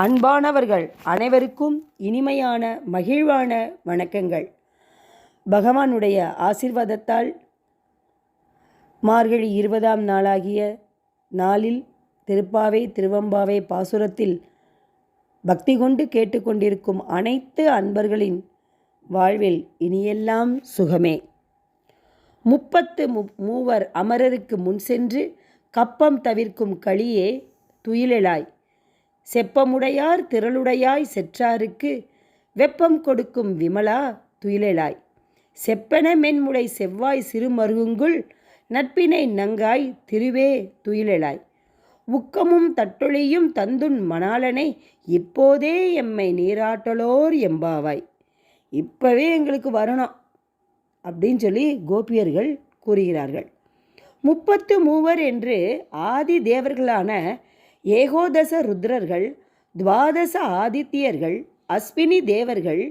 அன்பானவர்கள் அனைவருக்கும் இனிமையான மகிழ்வான வணக்கங்கள். பகவானுடைய ஆசிர்வாதத்தால் மார்கழி இருபதாம் நாளாகிய நாளில் திருப்பாவை திருவம்பாவை பாசுரத்தில் பக்தி கொண்டு கேட்டுக்கொண்டிருக்கும் அனைத்து அன்பர்களின் வாழ்வில் இனியெல்லாம் சுகமே. முப்பத்து மு மூவர் அமரருக்கு முன் சென்று கப்பம் தவிர்க்கும் களியே துயிலெழாய். செப்பமுடையார் திரளுடையாய் செற்றாருக்கு வெப்பம் கொடுக்கும் விமலா துயிலெழாய். செப்பன மென்முடை செவ்வாய் சிறுமருங்குள் நட்பினை நங்காய் திருவே துயிலெழாய். உக்கமும் தட்டொழியும் தந்துன் மணாளனை இப்போதே எம்மை நீராட்டலோர் எம்பாவாய். இப்போவே எங்களுக்கு வரணும் அப்படின்னு சொல்லி கோபியர்கள் கூறுகிறார்கள். முப்பத்து மூவர் என்று ஆதி தேவர்களான ஏகோதச ருத்ரர்கள் துவாதச ஆதித்யர்கள் அஸ்வினி தேவர்கள்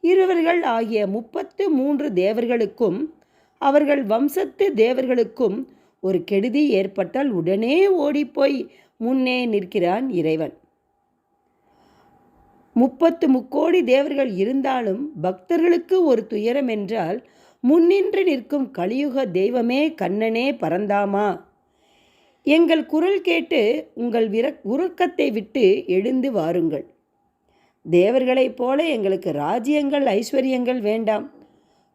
இருவர்கள் ஆகிய முப்பத்து மூன்று தேவர்களுக்கும் அவர்கள் வம்சத்து தேவர்களுக்கும் ஒரு கெடுதி ஏற்பட்டால் உடனே ஓடிப்போய் முன்னே நிற்கிறான் இறைவன். முப்பத்து முக்கோடி தேவர்கள் இருந்தாலும் பக்தர்களுக்கு ஒரு துயரம் என்றால் முன்னின்று நிற்கும் கலியுக தெய்வமே கண்ணனே பரந்தாமா? எங்கள் குரல் கேட்டு உங்கள் விர உறக்கத்தை விட்டு எழுந்து வாருங்கள். தேவர்களைப் போல எங்களுக்கு ராஜ்யங்கள் ஐஸ்வர்யங்கள் வேண்டாம்.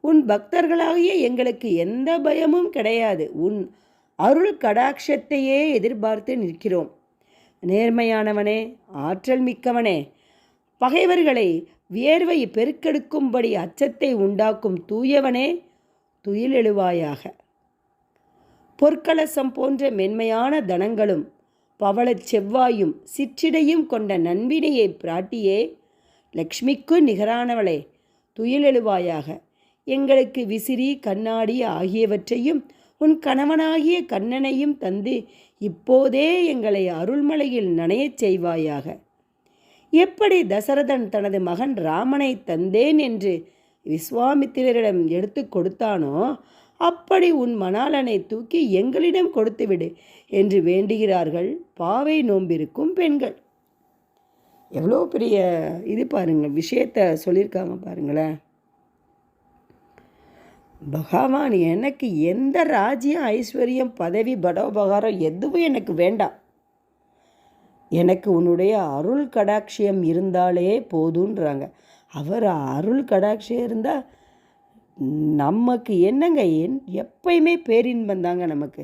உன் பக்தர்களாகிய எங்களுக்கு எந்த பயமும் கிடையாது. உன் அருள் கடாட்சத்தையே எதிர்பார்த்து நிற்கிறோம். நேர்மையானவனே ஆற்றல் மிக்கவனே பகைவர்களை வியர்வை பெருக்கெடுக்கும்படி அச்சத்தை உண்டாக்கும் தூயவனே துயிலெழுவாயாக பொற்கலசம் போன்ற மென்மையான தனங்களும் பவளச் செவ்வாயும் சிற்றிடையும் கொண்ட நண்பினையை பிராட்டியே லக்ஷ்மிக்கு நிகரானவளே துயிலெழுவாயாக எங்களுக்கு விசிறி கண்ணாடி ஆகியவற்றையும் உன் கணவனாகிய கண்ணனையும் தந்து இப்போதே எங்களை அருள்மலையில் நனையச் செய்வாயாக. எப்படி தசரதன் தனது மகன் ராமனை தந்தேன் என்று விஸ்வாமித்திரரிடம் எடுத்து கொடுத்தானோ அப்படி உன் மணாலனை தூக்கி எங்களிடம் கொடுத்துவிடு என்று வேண்டுகிறார்கள் பாவை நோம்பிருக்கும் பெண்கள். எவ்வளோ பெரிய இது பாருங்கள் விஷயத்த சொல்லியிருக்காங்க பாருங்களேன். பகவான் எனக்கு எந்த ராஜ்யம் ஐஸ்வர்யம் பதவி படோபகாரம் எதுவும் எனக்கு வேண்டாம். எனக்கு உன்னுடைய அருள் கடாட்சியம் இருந்தாலே போதுன்றாங்க. அவர் அருள் கடாட்சியம் இருந்தால் நமக்கு என்னங்க என் எப்பயுமே பேரின்பம் தாங்க நமக்கு.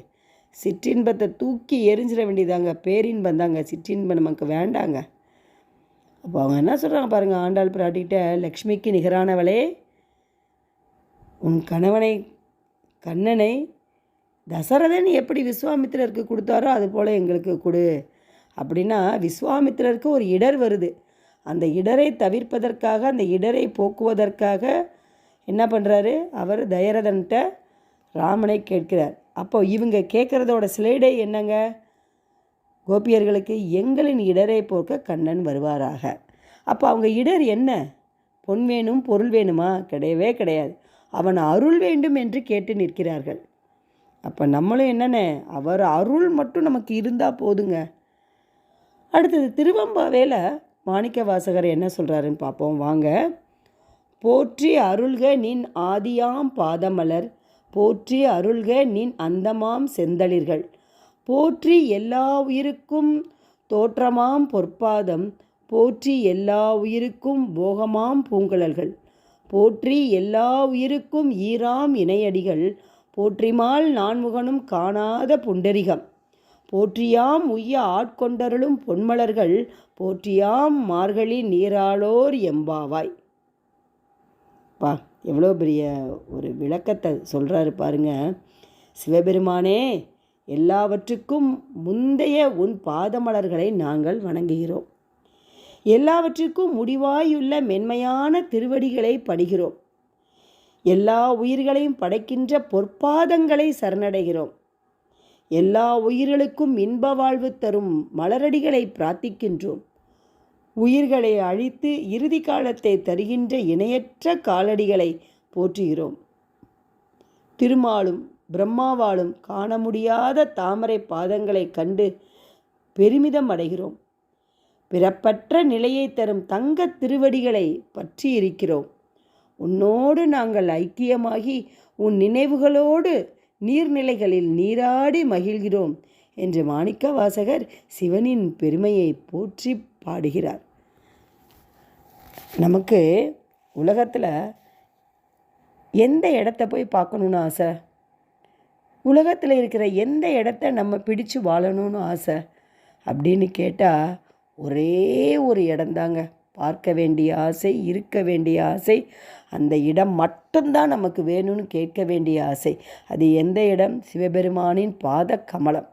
சிற்றின்பத்தை தூக்கி எரிஞ்சிட வேண்டியதாங்க பேரின்பம் தாங்க. சிற்றின்பம் நமக்கு வேண்டாங்க. அப்போ அவங்க என்ன சொல்கிறாங்க பாருங்கள் ஆண்டாள் பிராட்டிகிட்ட லக்ஷ்மிக்கு நிகரானவளே உன் கணவனை கண்ணனை தசரதன் எப்படி விஸ்வாமித்திரருக்கு கொடுத்தாரோ அது போல் எங்களுக்கு கொடு. அப்படின்னா விஸ்வாமித்திரருக்கு ஒரு இடர் வருது. அந்த இடரை தவிர்ப்பதற்காக அந்த இடரை போக்குவதற்காக என்ன பண்ணுறாரு அவர் தயரதன்கிட்ட ராமனை கேட்கிறார். அப்போ இவங்க கேட்குறதோட சிலைடை என்னங்க? கோபியர்களுக்கு எங்களின் இடரை போக்க கண்ணன் வருவாராக. அப்போ அவங்க இடர் என்ன? பொன் வேணும் பொருள் வேணுமா? கிடையவே கிடையாது. அவன் அருள் வேண்டும் என்று கேட்டு நிற்கிறார்கள். அப்போ நம்மளும் என்னென்ன? அவர் அருள் மட்டும் நமக்கு இருந்தால் போதுங்க. அடுத்தது திருவம்பாவேல மாணிக்க வாசகர் என்ன சொல்கிறாருன்னு பார்ப்போம். வாங்க. போற்றி அருள்க நின் ஆதியாம் பாதமலர் போற்றி அருள்க நின் அந்தமாம் செந்தளிர்கள். போற்றி எல்லா உயிருக்கும் தோற்றமாம் பொற்பாதம் போற்றி எல்லா உயிருக்கும் போகமாம் பூங்குழல்கள். போற்றி எல்லா உயிருக்கும் ஈராம் இணையடிகள் போற்றிமால் நான்முகனும் காணாத புண்டரிகம். போற்றியாம் உய்ய ஆட்கொண்டருளும் பொன்மலர்கள் போற்றியாம் மார்கழி நீராளோர் எம்பாவாய். அப்பா எவ்வளோ பெரிய ஒரு விளக்கத்தை சொல்கிறாரு பாருங்க. சிவபெருமானே எல்லாவற்றுக்கும் முந்தைய உன் பாதமலர்களை நாங்கள் வணங்குகிறோம். எல்லாவற்றுக்கும் முடிவாயுள்ள மென்மையான திருவடிகளை படுகிறோம். எல்லா உயிர்களையும் படைக்கின்ற பொற்பாதங்களை சரணடைகிறோம். எல்லா உயிர்களுக்கும் இன்ப வாழ்வு தரும் மலரடிகளை பிரார்த்திக்கின்றோம். உயிர்களை அழித்து இறுதி காலத்தை தருகின்ற இணையற்ற காலடிகளை போற்றுகிறோம். திருமாலும் பிரம்மாவாலும் காண முடியாத தாமரை பாதங்களைக் கண்டு பெருமிதம் அடைகிறோம். பிறப்பற்ற நிலையை தரும் தங்க திருவடிகளை பற்றி இருக்கிறோம் உன்னோடு நாங்கள் ஐக்கியமாகி உன் நினைவுகளோடு நீர்நிலைகளில் நீராடி மகிழ்கிறோம் என்று மாணிக்க வாசகர் சிவனின் பெருமையை போற்றி பாடுகிறார். நமக்கு உலகத்தில் எந்த இடத்த போய் பார்க்கணுன்னு ஆசை? உலகத்தில் இருக்கிற எந்த இடத்த நம்ம பிடிச்சு வாழணும்னு ஆசை? அப்படின்னு கேட்டால் ஒரே ஒரு இடம்தாங்க பார்க்க வேண்டிய ஆசை இருக்க வேண்டிய ஆசை அந்த இடம் மட்டும்தான் நமக்கு வேணும்னு கேட்க வேண்டிய ஆசை. அது எந்த இடம்? சிவபெருமானின் பாத கமலம்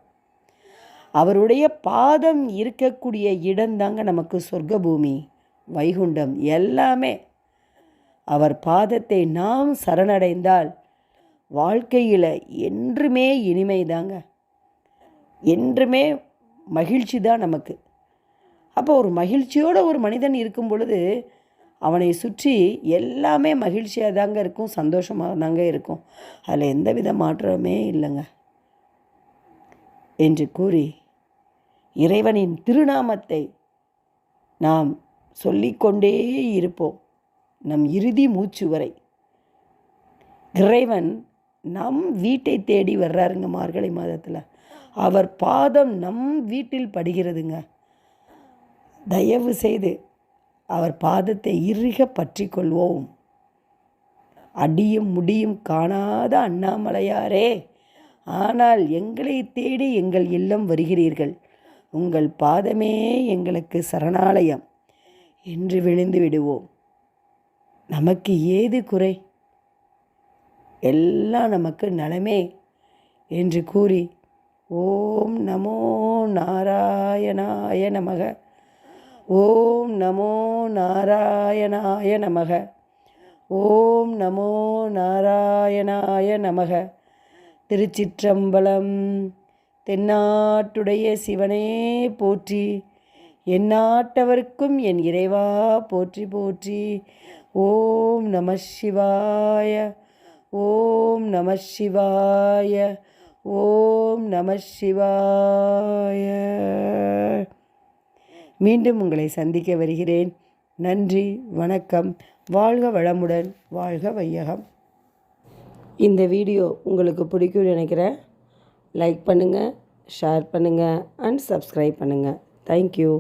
அவருடைய பாதம் இருக்கக்கூடிய இடம்தாங்க நமக்கு சொர்க்க பூமி வைகுண்டம் எல்லாமே. அவர் பாதத்தை நாம் சரணடைந்தால் வாழ்க்கையில் என்றுமே இனிமை தாங்க. என்றுமே மகிழ்ச்சி தான் நமக்கு. அப்போ ஒரு மகிழ்ச்சியோடு ஒரு மனிதன் இருக்கும் பொழுது அவனை சுற்றி எல்லாமே மகிழ்ச்சியாக தாங்க இருக்கும் சந்தோஷமாக தாங்க இருக்கும். அதில் எந்த வித மாற்றமே இல்லைங்க. என்று கூறி இறைவனின் திருநாமத்தை நாம் சொல்லிக்கொண்டே இருப்போம். நம் இறுதி மூச்சு வரை. இறைவன் நம் வீட்டை தேடி வர்றாருங்க மார்கழி மாதத்தில். அவர் பாதம் நம் வீட்டில் படுகிறதுங்க. தயவு செய்து அவர் பாதத்தை இறுக பற்றி கொள்வோம். அடியும் முடியும் காணாத அண்ணாமலையாரே. ஆனால் எங்களை தேடி எங்கள் இல்லம் வருகிறீர்கள். உங்கள் பாதமே எங்களுக்கு சரணாலயம். என்று விழுந்து விடுவோம். நமக்கு ஏது குறை? எல்லாம் நமக்கு நலமே என்று கூறி ஓம் நமோ நாராயணாய நமக. ஓம் நமோ நாராயணாய நமக. ஓம் நமோ நாராயணாய நமக. திருச்சிற்றம்பலம். தென்னாட்டுடைய சிவனே போற்றி எந்நாட்டவர்க்கும் என் இறைவா போற்றி போற்றி. ஓம் நம சிவாய ஓம் நம சிவாய ஓம் நம சிவாய. மீண்டும் உங்களை சந்திக்க வருகிறேன். நன்றி வணக்கம். வாழ்க வளமுடன் வாழ்க வையகம். இந்த வீடியோ உங்களுக்கு பிடிக்கும்னு நினைக்கிறேன். லைக் பண்ணுங்கள் ஷேர் பண்ணுங்கள் அண்ட் சப்ஸ்கிரைப் பண்ணுங்கள் தேங்க்யூ